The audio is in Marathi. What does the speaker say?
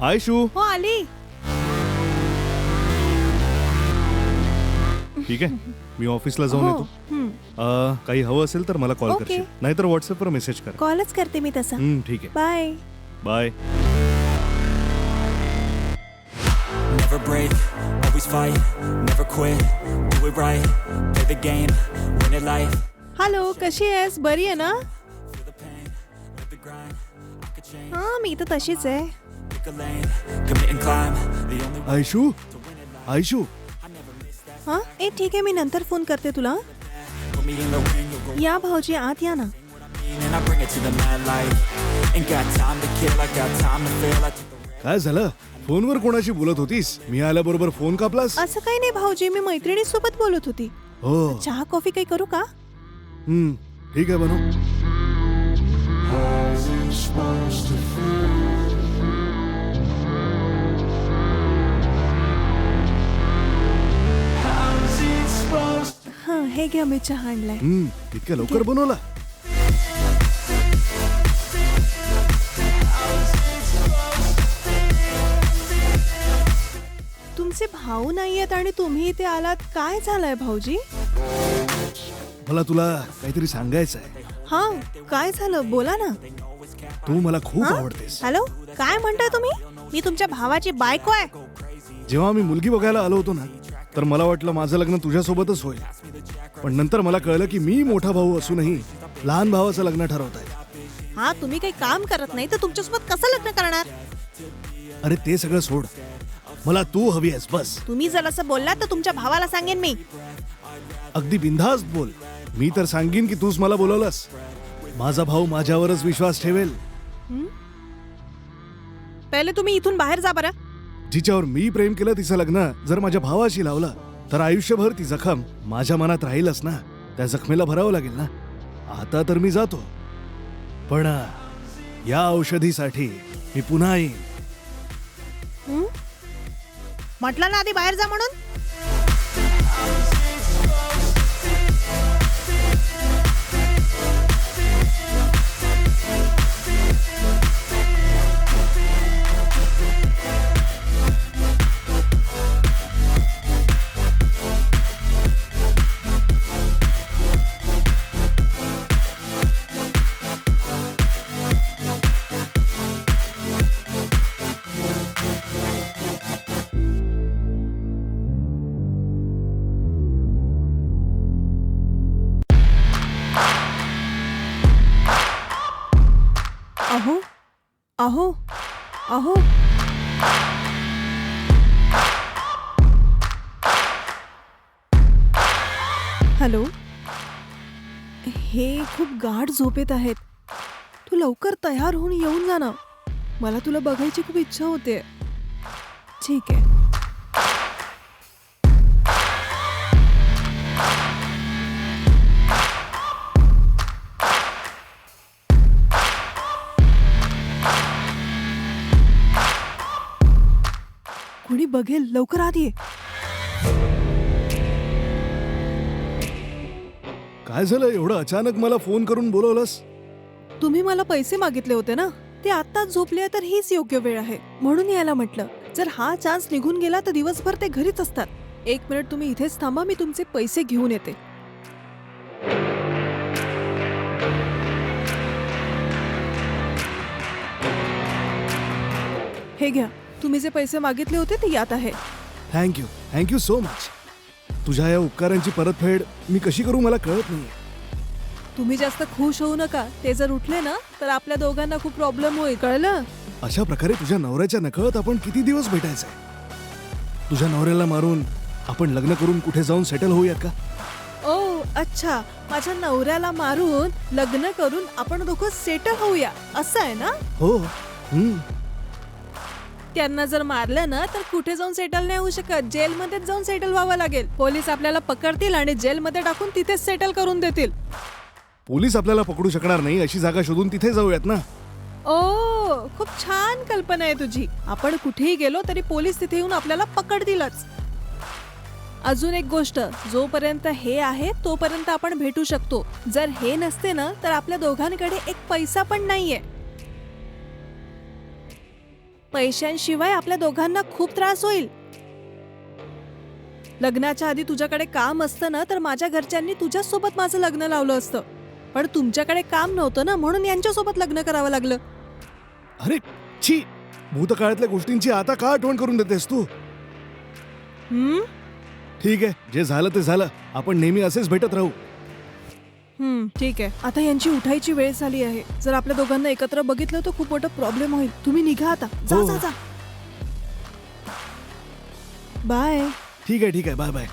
हाय शू हो आली. ठीक आहे. मी ऑफिसला जाऊन हो येतो. हं. अ, काही हवं असेल तर मला कॉल ओके. करशील. नाहीतर व्हॉट्सअपवर मेसेज कर. कॉलच करते मी तसा. हम्म, ठीक आहे. Bye. Bye. Never break, always fight, never quit, do it right, play the game, win it life. Hello कशी आहेस? बरी आहे ना? हा मी तर तशीच आहे. ठीक आहे मी नंतर फोन करते तुला. या भाऊजी आत या ना. काय झालं? फोनवर कोणाशी बोलत होतीस? मी आल्या बरोबर फोन कापलास? असं काही नाही भाऊजी मी मैत्रिणी सोबत बोलत होती. हो. चहा कॉफी काही करू का? हम्म ठीक आहे बनू हा हे घ्या मी चहा आणलाय. हम्म, इतक्या लवकर बनवला? तुमचे भाऊ नाहीयेत आणि तुम्ही इथे आलात काय झालंय भाऊजी? मला तुला काहीतरी सांगायचं आहे हा काय झालं? बोला ना. तू मला खूप हा? आवडतेस. हॅलो काय म्हणताय तुम्ही? मी तुमच्या भावाची बायको आहे. जेव्हा मी मुलगी बघायला आलो होतो ना तर मला वाटलं माझं लग्न तुझ्यासोबतच होईल. पण नंतर मला कळलं की मी मोठा भाऊ असूनही लहान भावाचं लग्न ठरवत आहे. हा तुम्ही काही काम करत नाही तर तुमच्यासोबत कसं लग्न करणार? अरे ते सगळं सोड. मला तू हवी आहेस बस. तुम्ही जर असं बोललात तर तुमच्या भावाला सांगेन मी. अगदी बिनधास्त बोल. मी तर सांगीन की तूच मला बोलवलंस. माझा भाऊ माझ्यावरच विश्वास ठेवेल. पहिले तुम्ही इथून बाहेर जा बरं. जिच्यावर मी प्रेम केलं तिचं लग्न जर माझ्या भावाशी लावलं तर आयुष्यभर ती जखम माझ्या मनात राहीलच ना. त्या जखमेला भरावं लागेल ना. आता तर मी जातो. पण अ, या औषधीसाठी मी पुन्हा येईन. म्हटलं ना आधी बाहेर जा म्हणून? अहो अहो अहो. हॅलो? हे खूप गाढ झोपेत आहेत. तू लवकर तयार होऊन येऊन जा ना. मला तुला बघायची खूप इच्छा होते ठीक आहे. कुणी बघेल लवकर ये काय झालं? एवढं अचानक मला फोन करून बोलवलंस? तुम्ही मला पैसे मागितले होते ना? ते आत्ताच झोपले तर हीच योग्य वेळ आहे. म्हणून यायला म्हटलं जर हा चान्स निघून गेला तर दिवसभर ते घरीच असतात. एक मिनिट तुम्ही इथेच थांबा मी तुमचे पैसे घेऊन येते. हे घ्या. तुम्ही जे पैसे मागितले होते ते यात आहे. थँक्यू थँक्यू सो मच तुझ्या या उपकारांची परतफेड मी कशी करू मला कळत नाही तुम्ही जास्त खुश होऊ नका. ते जर उठले ना तर आपल्या दोघांना खूप प्रॉब्लेम होईल. कळलं? अशा प्रकारे तुझ्या नवऱ्याच्या नकळत आपण किती दिवस भेटायचंय? तुझ्या नवऱ्याला मारून आपण लग्न करून कुठे जाऊन सेटल होऊयात का? ओ अच्छा. माझ्या नवऱ्याला मारून लग्न करून आपण दोघं सेटल होऊया. असं आहे ना? हो. हम्म. त्यांना जर मारलं ना तर कुठे जाऊन सेटल नाही होऊ शकत? जेलमध्येच जाऊन सेटल व्हावं लागेल. पोलीस आपल्याला पकडतील आणि जेलमध्ये टाकून तिथेच सेटल करून देतील. पोलीस आपल्याला पकडू शकणार नाही अशी जागा शोधून तिथे जाऊयात ना? ओ खूप छान कल्पना आहे तुझी. आपण कुठेही गेलो तरी पोलीस तिथे येऊन आपल्याला पकडतीलच. अजून एक गोष्ट जोपर्यंत हे आहे तोपर्यंत आपण भेटू शकतो. जर हे नसते ना तर आपल्या दोघांकडे एक पैसा पण नाहीये. पैशांशिवाय आपल्या दोघांना खूप त्रास होईल. लग्नाच्या आधी तुझ्याकडे काम असतं ना तर माझ्या घरच्यांनी तुझ्याच सोबत माझं लग्न लावलं असतं. पण तुमच्याकडे काम नव्हतं ना म्हणून यांच्यासोबत लग्न करावं लागलं. अरे छी! भूतकाळातल्या गोष्टींची आता का आठवण करून देतेस तू? हम्म? ठीक आहे जे झालं ते झालं. आपण नेहमी असेच भेटत राहू. हम्म ठीक आहे. आता यांची उठायची वेळ झाली आहे. जर आपल्या दोघांना एकत्र बघितलं तर खूप मोठा प्रॉब्लेम होईल. तुम्ही निघा आता. जा हो. जा जा. बाय ठीक आहे ठीक आहे. Bye bye